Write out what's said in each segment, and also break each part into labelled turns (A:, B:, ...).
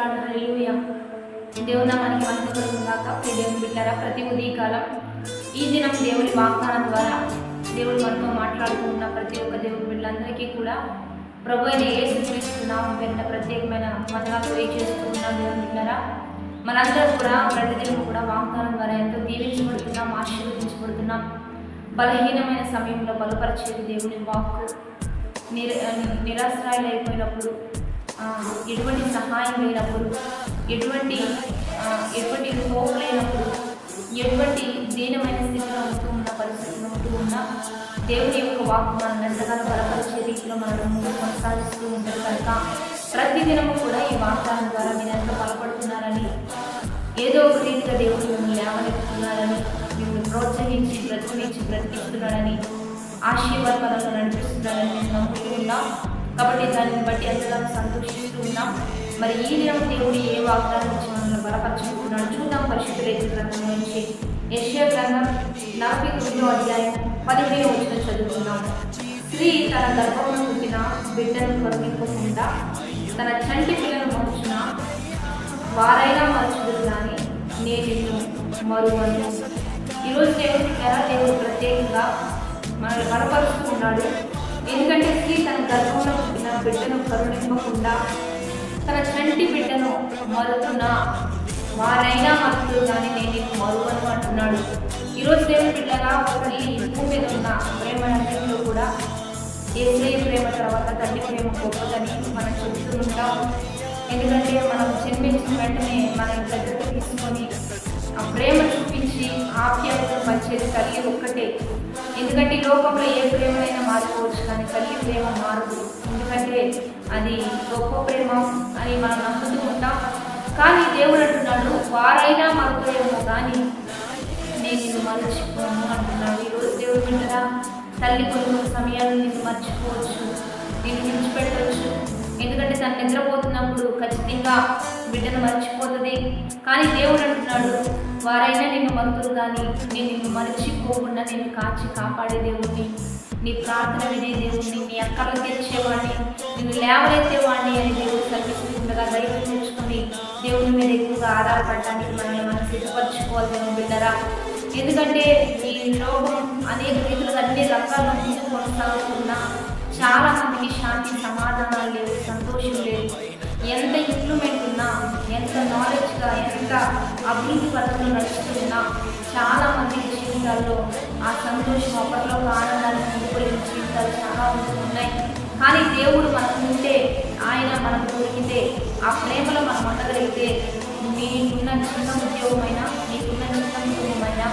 A: Lord హల్లెలూయా. దేవుని మనకి మహిమ కలుగును దేవుని బిడ్డారా ప్రతి ఉదయకాలం ఈ దినం దేవుని వాగ్దానం ద్వారా దేవుడు మనతో మాట్లాడుతున్న ప్రతి ఒక్క దేవుని బిడ్డలందరికీ కూడా ప్రభు అయిన ఏ నామం పేరిట ప్రత్యేకమైన వందనాలు ఏ ఉన్నాం దేవుని బిడ్డారా. మనందరం కూడా ప్రతిదినం కూడా వాగ్దానం ద్వారా ఎంతో దీవించబడుతున్నాం ఆశీర్వదించబడుతున్నాం. బలహీనమైన సమయంలో బలపరిచేది దేవుని వాక్కు. నిర నిరాశ్రాయులు అయిపోయినప్పుడు ఎటువంటి సహాయం లేనప్పుడు ఎటువంటి ఎటువంటి హోప్ లేనప్పుడు ఎటువంటి దీనమైన స్థితిలో ఉంటూ ఉన్న పరిస్థితులు ఉంటూ ఉన్న దేవుని యొక్క వాక్ మనం ఎంతగానో బలపరిచే రీతిలో మనం ముందు కొనసాగిస్తూ ఉంటారు కనుక ప్రతిదినము కూడా ఈ వాగ్దానం ద్వారా మీరు ఎంత బలపడుతున్నారని ఏదో ఒక రీతిగా దేవుడు మిమ్మల్ని లేవనెత్తుతున్నారని మిమ్మల్ని ప్రోత్సహించి బ్రతికించి బ్రతికిస్తున్నారని ఆశీర్వాదాలను నడిపిస్తున్నాడని నేను నమ్ముతూ కాబట్టి దానిని బట్టి ఎంతగానో సంతోషిస్తూ ఉన్నాం. మరి ఈ దినం దేవుడు ఏ వాగ్దానం ఇచ్చి మనల్ని బలపరచుకుంటున్నాడు. చూద్దాం పరిశుద్ధ రేఖ గ్రంథం నుంచి యశ్యా గ్రంథం నలభై తొమ్మిదో అధ్యాయం పదిహేను వచ్చిన చదువుకున్నాం స్త్రీ తన గర్భంలో పుట్టిన బిడ్డను కరుణింపకుండా తన చంటి పిల్లను మనుచున వారైనా మరచుదురు కానీ నేను మరువను. ఈరోజు దేవుడు ఎలా దేవుడు ప్రత్యేకంగా మనల్ని బలపరుచుకున్నాడు ఎందుకంటే స్త్రీ తన గర్భంలో పుట్టిన బిడ్డను కరుణింపకుండా తన చంటి బిడ్డను మరుతున్న వారైనా మరుతులు కానీ నేను నీకు మరువను అంటున్నాడు. ఈరోజు దేవుని బిడ్డగా ఒక తల్లి భూమి మీద ఉన్న ప్రేమ అన్నింటిలో కూడా ఏసే ప్రేమ తర్వాత తల్లి ప్రేమ గొప్పదని మనం చెప్తూ ఉంటాం. ఎందుకంటే మనం జన్మించిన వెంటనే మన దగ్గరకు తీసుకొని ఆ ప్రేమ చూపించి ఆప్యాయత వచ్చేది తల్లి ఒక్కటే. ఎందుకంటే ఈ లోకంలో ఏ ప్రేమనైనా మారుకోవచ్చు కానీ తల్లి ప్రేమ మారదు. ఎందుకంటే అది గొప్ప ప్రేమ అని మనం నమ్ముతూ ఉంటాం కానీ దేవుడు అంటున్నాడు వారైనా మారుతాయేమో కానీ నేను నిన్ను మరచిపోను అంటున్నాడు. ఈరోజు దేవుడు వింటారా తల్లి కొన్ని సమయాలు నిన్ను మర్చిపోవచ్చు నిన్ను విడిచిపెట్టవచ్చు. ఎందుకంటే తను నిద్రపోతున్నప్పుడు ఖచ్చితంగా బిడ్డను మర్చిపోతుంది. కానీ దేవుడు అంటున్నాడు వారైనా నిన్ను మరుతురు కానీ నేను నిన్ను మర్చిపోకుండా నేను కాచి కాపాడే దేవుడిని నీ ప్రార్థన వినే దేవుడిని నీ అక్కర్లు తీర్చేవాడిని నిన్ను లేవనెత్తేవాడిని అని దేవుడు కల్పిస్తుండగా ధైర్యం తెచ్చుకొని దేవుని మీద ఎక్కువగా ఆధారపడడానికి మనల్ని మనం సిద్ధపరచుకోవాలి దేవుని బిడ్డరా. ఎందుకంటే ఈ లోకం అనేక రీతులుగా అన్ని రకాల నుంచి కొనసాగుతున్నా చాలా మందికి శాంతి సమాధానాలు లేవు సంతోషం లేదు ఎంత ఇంప్రూవ్మెంట్ ఎంత నాలెడ్జ్గా ఎంత అభివృద్ధి పథకం నడుస్తున్నా చాలా మంది జీవితాల్లో ఆ సంతోషం అప్పట్లో ఆనందాన్ని పొందుకోలేని జీవితాలు చాలా ఉన్నాయి కానీ దేవుడు మనకు ఉంటే ఆయన మనకు దొరికితే ఆ ప్రేమలో మనం ఉండగలిగితే నీకున్న చిన్న ఉద్యోగమైనా నీకున్న చిన్న కుటుంబమైనా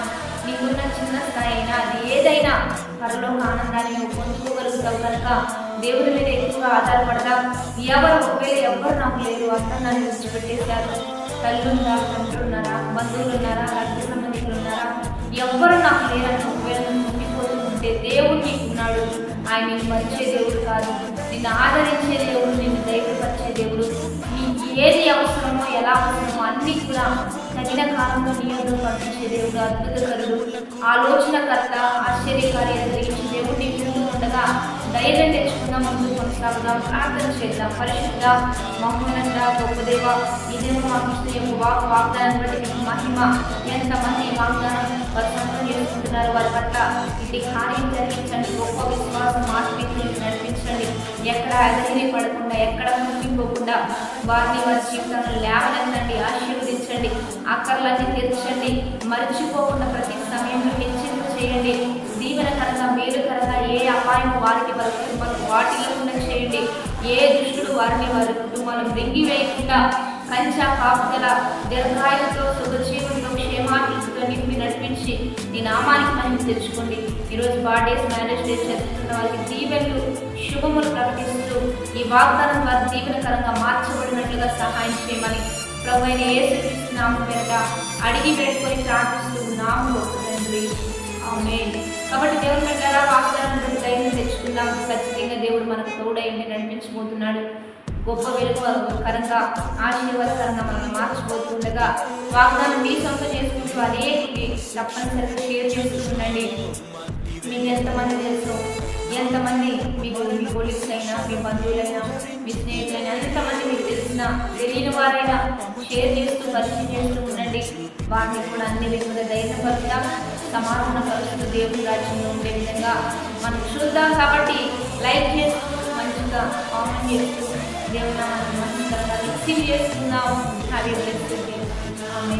A: నీకున్న చిన్న స్థాయి అయినా అది ఏదైనా పరలోక ఆనందాన్ని నువ్వు పొందుకోగలుగుతావు కనుక దేవుడి మీద ఎక్కువగా ఆధారపడదా ఎవరు ఒకవేళ ఎవరు నాకు లేరు అంతా నన్ను విడిచిపెట్టేశారు తల్లుందా తండ్రి ఉన్నారా బంధువులు ఉన్నారా రక్త సంబంధికులు ఉన్నారా? ఎవ్వరు నాకు లేరని ఒకవేళ నువ్వు ఉండిపోతూ ఉంటే దేవుడు నీకున్నాడు. ఆయన నిన్ను మరిచే దేవుడు కాదు. నిన్ను ఆదరించే దేవుడు నిన్ను ధైర్యపరిచే దేవుడు. నీకు ఏది అవసరమో ఎలా అవసరమో అన్ని కూడా తగిన కాలంలో నియోగం పంపించే దేవుడు అద్భుతకరుడు ఆలోచనకర్త ఆశ్చర్యకార్య జరిగించే దేవుడు నీ ఉండగా ధైర్యం తెచ్చుకుందాం ముందు కొనసాగుదాం ప్రార్థన చేద్దాం. పరిశుద్ధ మహోన్నత గొప్ప దేవ ఇదేమో మాకు యొక్క వాక్ వాగ్దానం బట్టి మీకు మహిమ ఎంతమంది వాగ్దానం వారు సొంతం చేసుకుంటున్నారు వారి పట్ల ఇది కార్యం జరిగించండి. గొప్ప విశ్వాసం ఆత్మీయులు నడిపించండి. ఎక్కడ అదిరి పడకుండా ఎక్కడ కుంగిపోకుండా వారిని వారి జీవితంలో లేవనెత్తండి ఆశీర్వదించండి. అక్కర్లన్నీ తీర్చండి. మర్చిపోకుండా ప్రతి సమయంలో చేయండి. దీవెనకరంగా మేలుకరంగా ఏ అపాయం వారికి వారి వాటిలో ఉన్న చేయండి. ఏ దుష్టుడు వారిని వారి కుటుంబాలను వెంగి వేయకుండా కంచ కాపుదల దీర్ఘాయుతో సుఖజీవులతో క్షేమాభివృద్ధితో నింపి నడిపించి నీ నామానికి మహిమ తెచ్చుకోండి. ఈరోజు బర్త్డేస్ మ్యారేజ్ డేస్ జరుపుతున్న వారికి దీవెనలు శుభములు ప్రకటిస్తూ ఈ వాగ్దానం వారి దీవెనకరంగా మార్చబడినట్లుగా సహాయం చేయమని ప్రభు అయిన యేసుక్రీస్తు నామం పేరట అడిగి పెట్టుకొని ప్రార్థిస్తూ నామం తండ్రి అవునే. కాబట్టి దేవుని పెట్టారా వాగ్దానం ధైర్యం తెచ్చుకుందాం. ఖచ్చితంగా దేవుడు మనకు తోడైంది నడిపించబోతున్నాడు. గొప్ప వెలుగుకరంగా ఆశీర్వాదకరంగా మనల్ని మార్చిపోతుండగా వాగ్దానం మీ సొంత చేసుకుంటూ అనేటివి తప్పనిసరిగా షేర్ చేసుకుంటుండండి మీకు ఎంతమంది తెలుసు? ఎంతమంది మీకు మీ పోలీసులు అయినా మీ బంధువులైనా మీ స్నేహితులైనా ఎంతమంది మీకు తెలుసు తెలిసిన తెలియని వారైనా షేర్ చేస్తూ పరిచయం చేస్తూ ఉండండి. వారిని కూడా అన్ని విధంగా ధైర్యపరుద్దాం సమాధాన పరిస్థితులు దేవుని రాజ్యంలో ఉండే విధంగా మనం చూద్దాం కాబట్టి లైక్ చేస్తూ మంచిగా కామెంట్ చేస్తూ దేవుని నామాన్ని రిసీవ్ చేసుకుందాం హ్యాపీ బ్లెస్డ్ ఆమె